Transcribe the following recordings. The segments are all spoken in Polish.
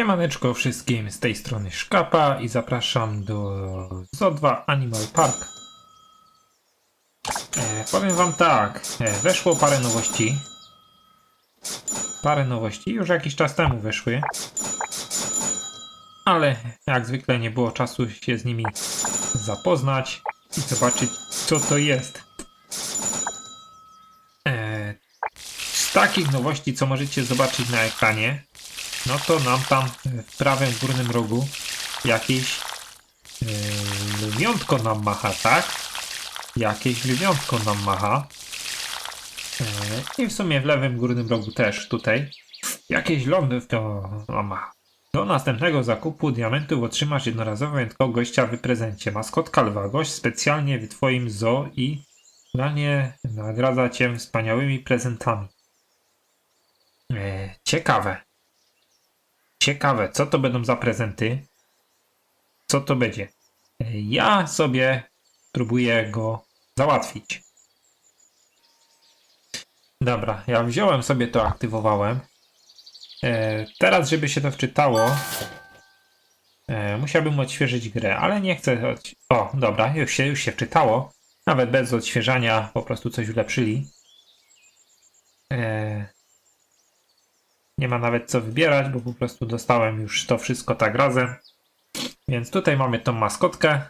Siemaneczko wszystkim, z tej strony Szkapa i zapraszam do ZO2 Animal Park. E, powiem wam tak, e, weszło parę nowości. Parę nowości, już jakiś czas temu weszły. Ale jak zwykle nie było czasu się z nimi zapoznać i zobaczyć co to jest. E, z takich nowości, co możecie zobaczyć na ekranie, no to nam tam w prawym górnym rogu jakieś yy, lwiątko nam macha, tak? Jakieś lwiątko nam macha. Yy, I w sumie w lewym górnym rogu też tutaj jakieś lądówko nam macha. Do następnego zakupu diamentów otrzymasz jednorazowo wyjątkowego gościa w prezencie. Maskotka lwa. Gość specjalnie w twoim zoo i planie nagradza cię wspaniałymi prezentami. Yy, ciekawe. Ciekawe, co to będą za prezenty? Co to będzie? Ja sobie próbuję go załatwić. Dobra, ja wziąłem sobie to, aktywowałem. E, teraz, żeby się to wczytało, e, musiałbym odświeżyć grę, ale nie chcę. O, dobra, już się, już się wczytało. Nawet bez odświeżania po prostu coś ulepszyli. E, nie ma nawet co wybierać, bo po prostu dostałem już to wszystko tak razem. Więc tutaj mamy tą maskotkę,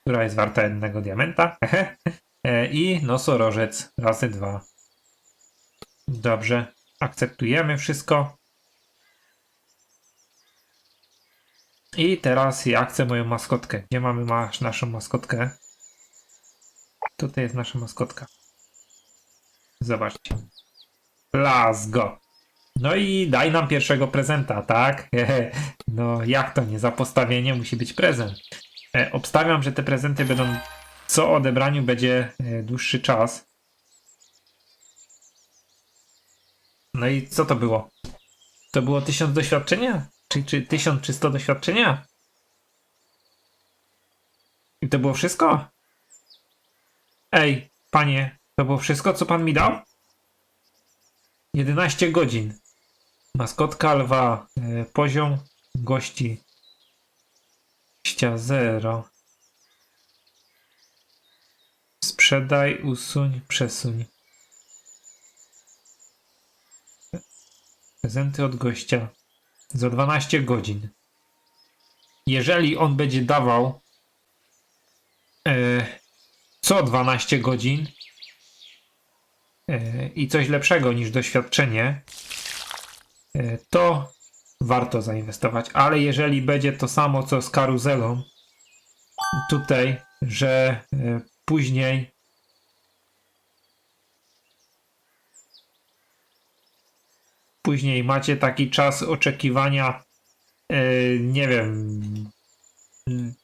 która jest warta jednego diamenta. E, I nosorożec razy dwa. Dobrze, akceptujemy wszystko. I teraz ja chcę moją maskotkę. Gdzie mamy masz naszą maskotkę? Tutaj jest nasza maskotka. Zobaczcie. Let's go. No i daj nam pierwszego prezenta, tak? No jak to nie? Za postawienie musi być prezent. E, obstawiam, że te prezenty będą co odebraniu będzie e, dłuższy czas. No i co to było? To było 1000 doświadczenia? Czy, czy 1300 doświadczenia? I to było wszystko? Ej, panie, to było wszystko, co pan mi dał? 11 godzin. Maskotka lwa. E, poziom gości. 0. Sprzedaj, usuń, przesuń. Prezenty od gościa. Za 12 godzin. Jeżeli on będzie dawał e, co 12 godzin e, i coś lepszego niż doświadczenie, to warto zainwestować. Ale jeżeli będzie to samo co z karuzelą, tutaj, że e, później później macie taki czas oczekiwania, e, nie wiem,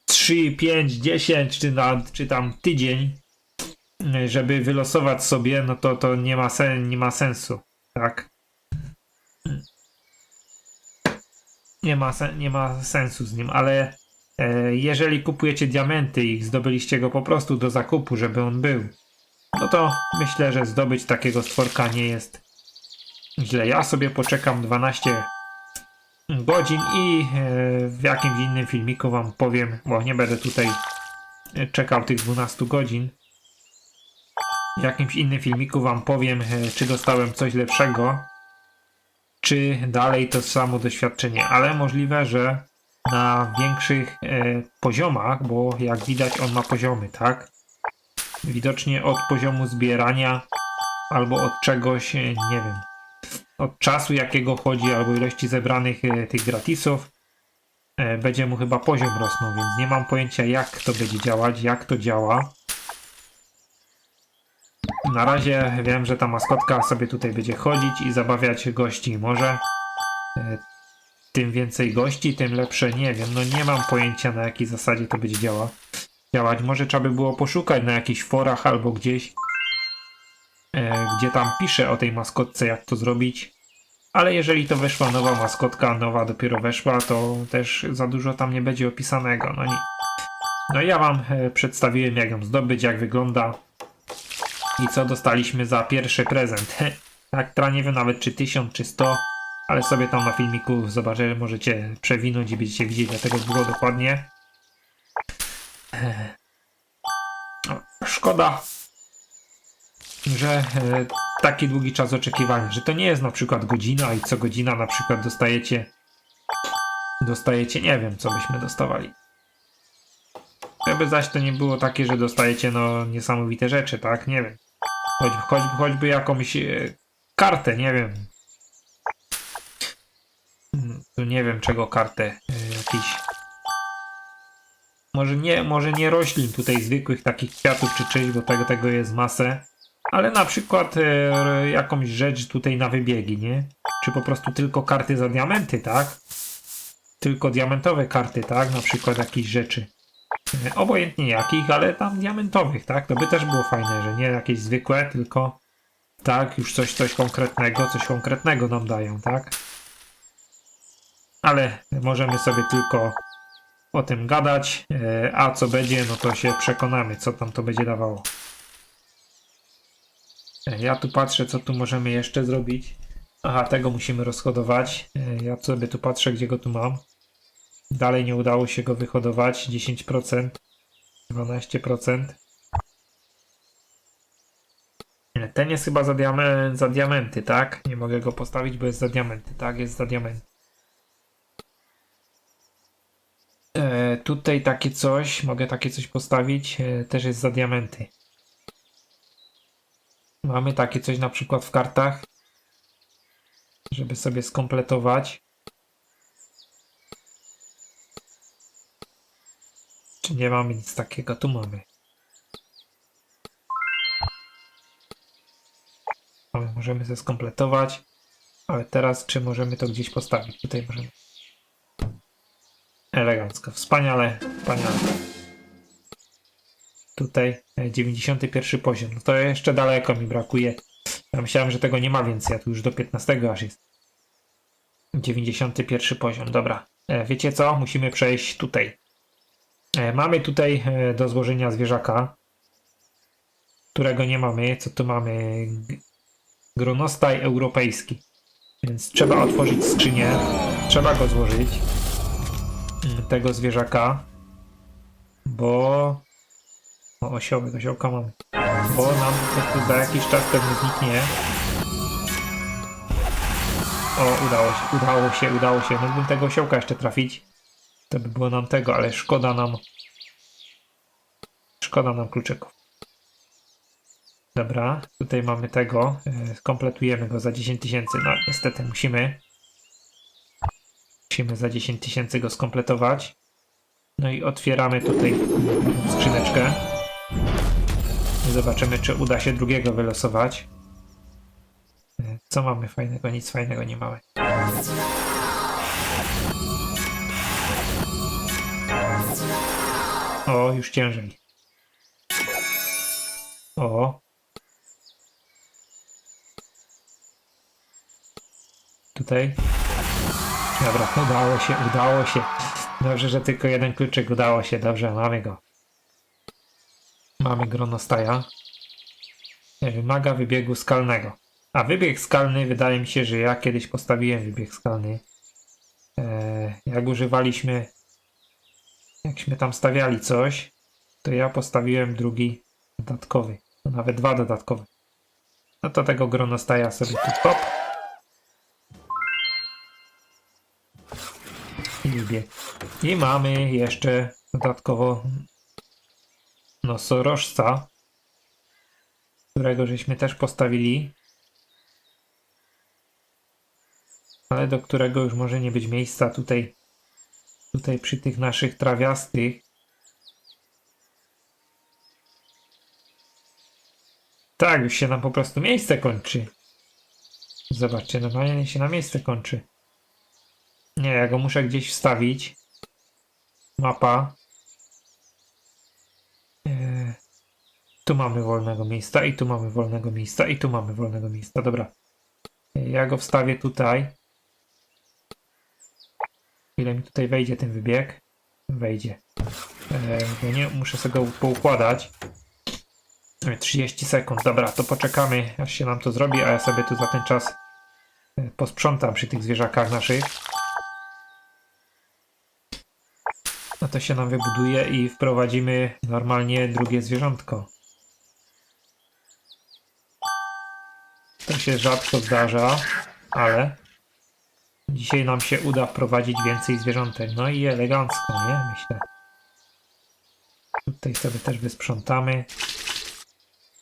3, 5, 10 czy, na, czy tam tydzień, e, żeby wylosować sobie, no to to nie ma, sen, nie ma sensu, tak? Nie ma, nie ma sensu z nim, ale e, jeżeli kupujecie diamenty i zdobyliście go po prostu do zakupu, żeby on był, no to myślę, że zdobyć takiego stworka nie jest źle. Ja sobie poczekam 12 godzin i e, w jakimś innym filmiku wam powiem, bo nie będę tutaj czekał tych 12 godzin. W jakimś innym filmiku wam powiem, e, czy dostałem coś lepszego, czy dalej to samo doświadczenie, ale możliwe, że na większych e, poziomach, bo jak widać on ma poziomy, tak? Widocznie od poziomu zbierania albo od czegoś, e, nie wiem, od czasu jakiego chodzi, albo ilości zebranych e, tych gratisów, e, będzie mu chyba poziom rosnął, więc nie mam pojęcia jak to będzie działać, jak to działa. Na razie wiem, że ta maskotka sobie tutaj będzie chodzić i zabawiać gości. Może e, tym więcej gości, tym lepsze. Nie wiem, no nie mam pojęcia na jakiej zasadzie to będzie działa, działać. Może trzeba by było poszukać na jakichś forach albo gdzieś, e, gdzie tam pisze o tej maskotce, jak to zrobić. Ale jeżeli to weszła nowa maskotka, nowa dopiero weszła, to też za dużo tam nie będzie opisanego. No, nie. no ja wam e, przedstawiłem, jak ją zdobyć, jak wygląda i co dostaliśmy za pierwszy prezent. tak, tra nie wiem nawet czy 1000 czy 100 ale sobie tam na filmiku zobaczę, możecie przewinąć i będziecie widzieć, dlatego było dokładnie. Szkoda, że e, taki długi czas oczekiwania, że to nie jest na przykład godzina i co godzina na przykład dostajecie dostajecie, nie wiem co byśmy dostawali. Żeby zaś to nie było takie, że dostajecie no niesamowite rzeczy, tak? Nie wiem. Choć, choć, choćby jakąś e, kartę, nie wiem. Nie wiem czego kartę e, jakiś. Może nie, może nie roślin tutaj zwykłych takich kwiatów czy czymś, bo tego, tego jest masę. Ale na przykład e, jakąś rzecz tutaj na wybiegi, nie? Czy po prostu tylko karty za diamenty, tak? Tylko diamentowe karty, tak? Na przykład jakichś rzeczy. Obojętnie jakich, ale tam diamentowych, tak? To by też było fajne, że nie jakieś zwykłe, tylko tak, już coś, coś konkretnego, coś konkretnego nam dają, tak? Ale możemy sobie tylko o tym gadać, e, a co będzie, no to się przekonamy, co tam to będzie dawało. E, Ja tu patrzę, co tu możemy jeszcze zrobić. Aha, tego musimy rozhodować. E, Ja sobie tu patrzę, gdzie go tu mam. Dalej nie udało się go wyhodować. 10%, 12%. Nie, Ten jest chyba za, diame- za diamenty, tak? Nie mogę go postawić, bo jest za diamenty. Tak, jest za diamenty. E, tutaj takie coś, mogę takie coś postawić, e, też jest za diamenty. Mamy takie coś na przykład w kartach, żeby sobie skompletować. Nie mamy nic takiego? Tu mamy. Ale możemy ze skompletować. Ale teraz czy możemy to gdzieś postawić? Tutaj możemy. Elegancko. Wspaniale. Wspaniale. Tutaj e, 91 poziom. No to jeszcze daleko mi brakuje. Ja myślałem, że tego nie ma więcej, a tu już do 15 aż jest. 91 poziom, dobra. E, Wiecie co? Musimy przejść tutaj. E, Mamy tutaj e, do złożenia zwierzaka, którego nie mamy. Co tu mamy? Gronostaj europejski. Więc trzeba otworzyć skrzynię. Trzeba go złożyć. Mm, Tego zwierzaka. Bo... O, osiołek, osiołka mamy. Bo nam prostu za jakiś czas pewnie zniknie. O, udało się, udało się, udało się. Mógłbym tego osiołka jeszcze trafić. To by było nam tego, ale szkoda nam. Szkoda nam kluczyków. Dobra, tutaj mamy tego. e, Skompletujemy go za 10 tysięcy. No, niestety musimy. Musimy za 10 tysięcy go skompletować. No i otwieramy tutaj skrzyneczkę. Zobaczymy, czy uda się drugiego wylosować. E, Co mamy fajnego? Nic fajnego nie mamy. O, już ciężej. O. Tutaj. Dobra, udało się, udało się. Dobrze, że tylko jeden kluczyk udało się. Dobrze, mamy go. Mamy gronostaja. Nie, Wymaga wybiegu skalnego. A wybieg skalny, wydaje mi się, że ja kiedyś postawiłem wybieg skalny. Eee, jak używaliśmy, jakśmy tam stawiali coś, to ja postawiłem drugi dodatkowy. No, nawet dwa dodatkowe. No to tego gronostaja sobie tu hop. I wybieg. I mamy jeszcze dodatkowo nosorożca, którego żeśmy też postawili, ale do którego już może nie być miejsca tutaj, tutaj przy tych naszych trawiastych. Tak, już się nam po prostu miejsce kończy. Zobaczcie, normalnie się na miejsce kończy. Nie, ja go muszę gdzieś wstawić. Mapa. Eee, tu mamy wolnego miejsca i tu mamy wolnego miejsca i tu mamy wolnego miejsca. Dobra. Eee, Ja go wstawię tutaj. Ile mi tutaj wejdzie ten wybieg? Wejdzie. Eee, nie, muszę sobie go poukładać. Eee, 30 sekund. Dobra, to poczekamy, aż się nam to zrobi, a ja sobie tu za ten czas e, posprzątam przy tych zwierzakach naszych. No to się nam wybuduje i wprowadzimy normalnie drugie zwierzątko. To się rzadko zdarza, ale dzisiaj nam się uda wprowadzić więcej zwierzątek. No i elegancko, nie? Myślę. Tutaj sobie też wysprzątamy.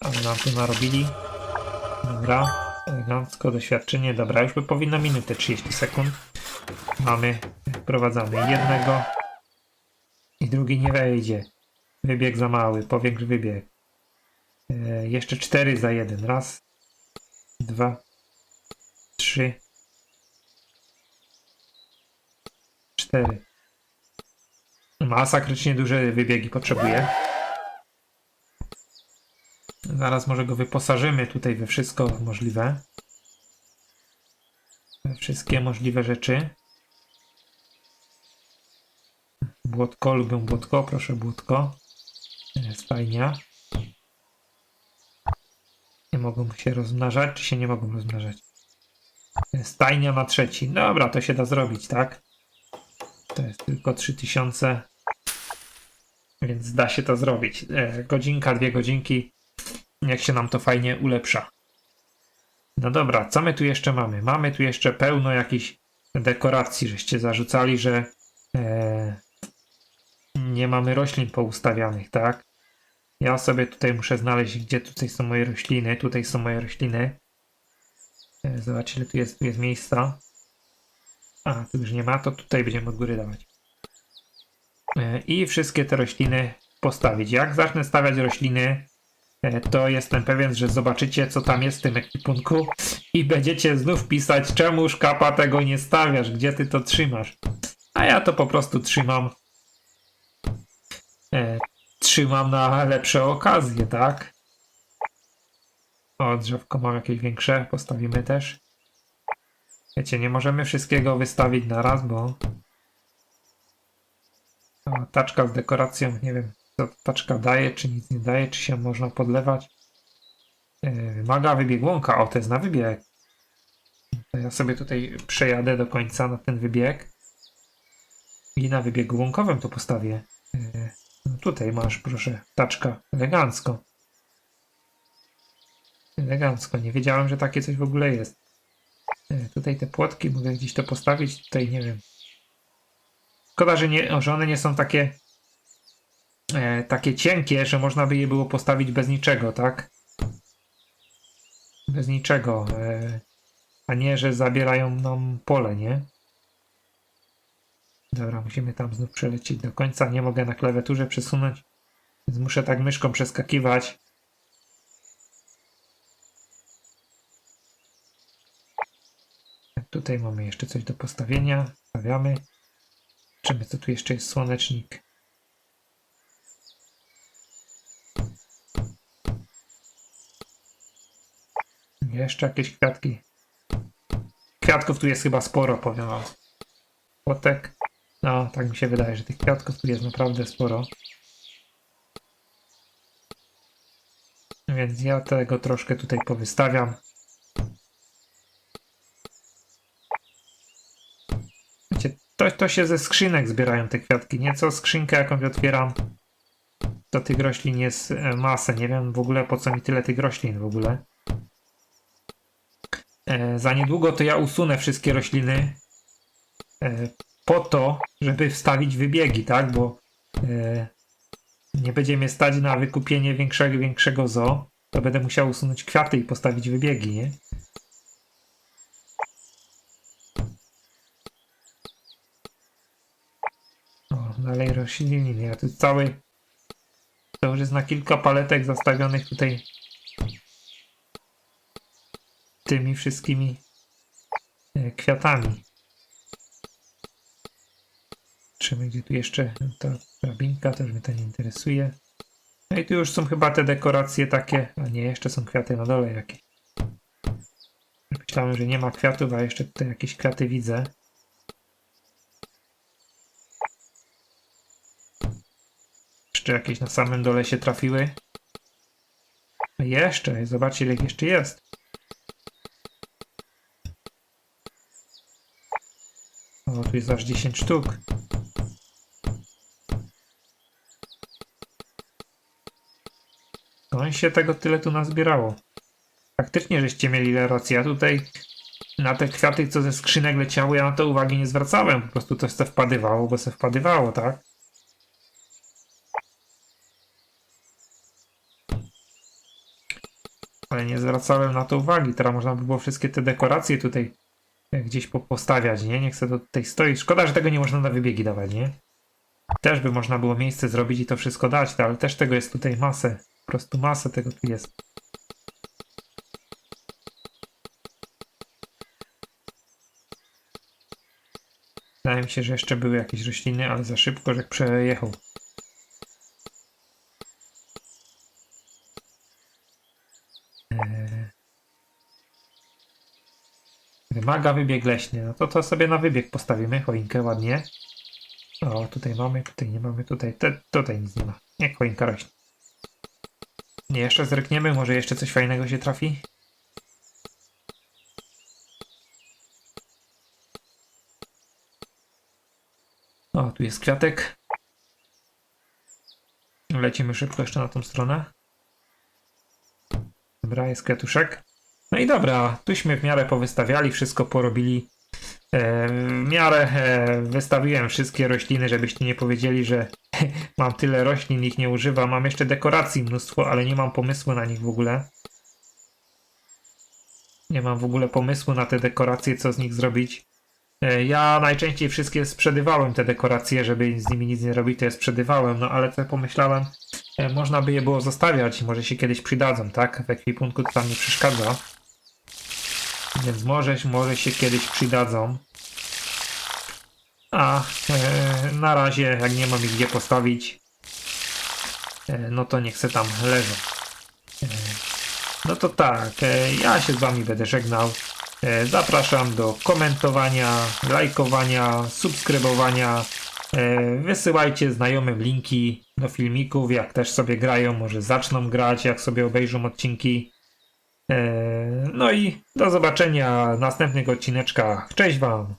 Ale nam tu narobili. Dobra, elegancko, doświadczenie. Dobra, już by powinno minutę 30 sekund. Mamy, wprowadzamy jednego. I drugi nie wejdzie. Wybieg za mały, powiększ wybieg. E, jeszcze cztery za jeden. Raz, dwa, trzy, cztery. Masakrycznie duże wybiegi potrzebuje. Zaraz może go wyposażymy tutaj we wszystko możliwe. We wszystkie możliwe rzeczy. Błotko, lubię błotko, proszę błotko. Jest fajnie. Nie mogą się rozmnażać, czy się nie mogą rozmnażać? Stajnia na trzeci. Dobra, to się da zrobić, tak? To jest tylko 3000. Więc da się to zrobić. E, godzinka, dwie godzinki. Jak się nam to fajnie ulepsza. No dobra, co my tu jeszcze mamy? Mamy tu jeszcze pełno jakichś dekoracji, żeście zarzucali, że e, nie mamy roślin poustawianych, tak? Ja sobie tutaj muszę znaleźć, gdzie tutaj są moje rośliny. Tutaj są moje rośliny. E, Zobacz, ile tu jest, tu jest miejsca. A, tu już nie ma, to tutaj będziemy od góry dawać. E, I wszystkie te rośliny postawić. Jak zacznę stawiać rośliny, e, to jestem pewien, że zobaczycie, co tam jest w tym ekwipunku i będziecie znów pisać, czemu szkapa tego nie stawiasz, gdzie ty to trzymasz. A ja to po prostu trzymam. E, trzymam na lepsze okazje, tak? O, drzewko mam jakieś większe, postawimy też. Wiecie, nie możemy wszystkiego wystawić na raz, bo ta taczka z dekoracją, nie wiem, co taczka daje, czy nic nie daje, czy się można podlewać. E, Wymaga wybiegłąka, o to jest na wybieg. To ja sobie tutaj przejadę do końca na ten wybieg. I na wybiegu to postawię. E, No tutaj masz, proszę, taczka, elegancko. Elegancko, nie wiedziałem, że takie coś w ogóle jest. E, Tutaj te płotki, mogę gdzieś to postawić, tutaj nie wiem. Szkoda, że, nie, że one nie są takie e, takie cienkie, że można by je było postawić bez niczego, tak? Bez niczego. E, a nie, że zabierają nam pole, nie? Dobra, musimy tam znów przelecieć do końca. Nie mogę na klawiaturze przesunąć, więc muszę tak myszką przeskakiwać. Tutaj mamy jeszcze coś do postawienia. Stawiamy. Zobaczymy, co tu jeszcze jest. Słonecznik. Jeszcze jakieś kwiatki. Kwiatków tu jest chyba sporo, powiem wam. Płotek. No, tak mi się wydaje, że tych kwiatków tu jest naprawdę sporo. Więc ja tego troszkę tutaj powystawiam. Wiecie, to, to się ze skrzynek zbierają te kwiatki. Nieco skrzynkę jakąś otwieram. To tych roślin jest e, masę. Nie wiem w ogóle po co mi tyle tych roślin w ogóle. E, za niedługo to ja usunę wszystkie rośliny. E, po to, żeby wstawić wybiegi, tak? Bo e, nie będzie mnie stać na wykupienie większego, większego zoo. To będę musiał usunąć kwiaty i postawić wybiegi, nie? O, dalej rośliny. Ja tu cały. To już jest na kilka paletek zastawionych tutaj tymi wszystkimi e, kwiatami. Patrzymy, gdzie tu jeszcze ta drabinka, też mnie to nie interesuje. No i tu już są chyba te dekoracje takie, a nie, jeszcze są kwiaty na dole jakieś. Myślałem, że nie ma kwiatów, a jeszcze tutaj jakieś kwiaty widzę. Jeszcze jakieś na samym dole się trafiły. Jeszcze, zobaczcie ile jeszcze jest. tu jest aż 10 sztuk. I się tego tyle tu nazbierało. Faktycznie, żeście mieli rację. Ja tutaj na te kwiaty, co ze skrzynek leciały, ja na to uwagi nie zwracałem. Po prostu to se wpadywało, bo se wpadywało, tak? Nie zwracałem na to uwagi. Teraz można by było wszystkie te dekoracje tutaj e, gdzieś po- postawiać, nie? Niech se to tutaj stoi. Szkoda, że tego nie można na wybiegi dawać, nie? Też by można było miejsce zrobić i to wszystko dać, ale też tego jest tutaj masę. Po prostu masę tego tu jest. Wydaje mi się, że jeszcze były jakieś rośliny, ale za szybko, że przejechał. Wymaga wybieg leśny. No to to sobie na wybieg postawimy. Choinkę ładnie. O, tutaj mamy, tutaj nie mamy, tutaj, te, tutaj nic nie ma. Niech choinka rośnie. Nie, jeszcze zrykniemy, może jeszcze coś fajnego się trafi? O, tu jest kwiatek. Lecimy szybko jeszcze na tą stronę. Dobra, jest kwiatuszek. No i dobra, tuśmy w miarę powystawiali, wszystko porobili. E, w miarę e, wystawiłem wszystkie rośliny, żebyście nie powiedzieli, że mam tyle roślin, ich nie używam. Mam jeszcze dekoracji mnóstwo, ale nie mam pomysłu na nich w ogóle. Nie mam w ogóle pomysłu na te dekoracje, co z nich zrobić. E, Ja najczęściej wszystkie sprzedawałem te dekoracje, żeby z nimi nic nie robić, to je sprzedawałem, no ale tak pomyślałem, e, można by je było zostawiać, może się kiedyś przydadzą, tak? W ekwipunku to tam nie przeszkadza. Więc może, może się kiedyś przydadzą. A e, na razie, jak nie mam ich gdzie postawić, e, no to niech se tam leżą. E, no to tak, e, ja się z wami będę żegnał. E, Zapraszam do komentowania, lajkowania, subskrybowania. E, Wysyłajcie znajomym linki do filmików, jak też sobie grają, może zaczną grać, jak sobie obejrzą odcinki. E, No i do zobaczenia w następnych odcineczkach. Cześć Wam!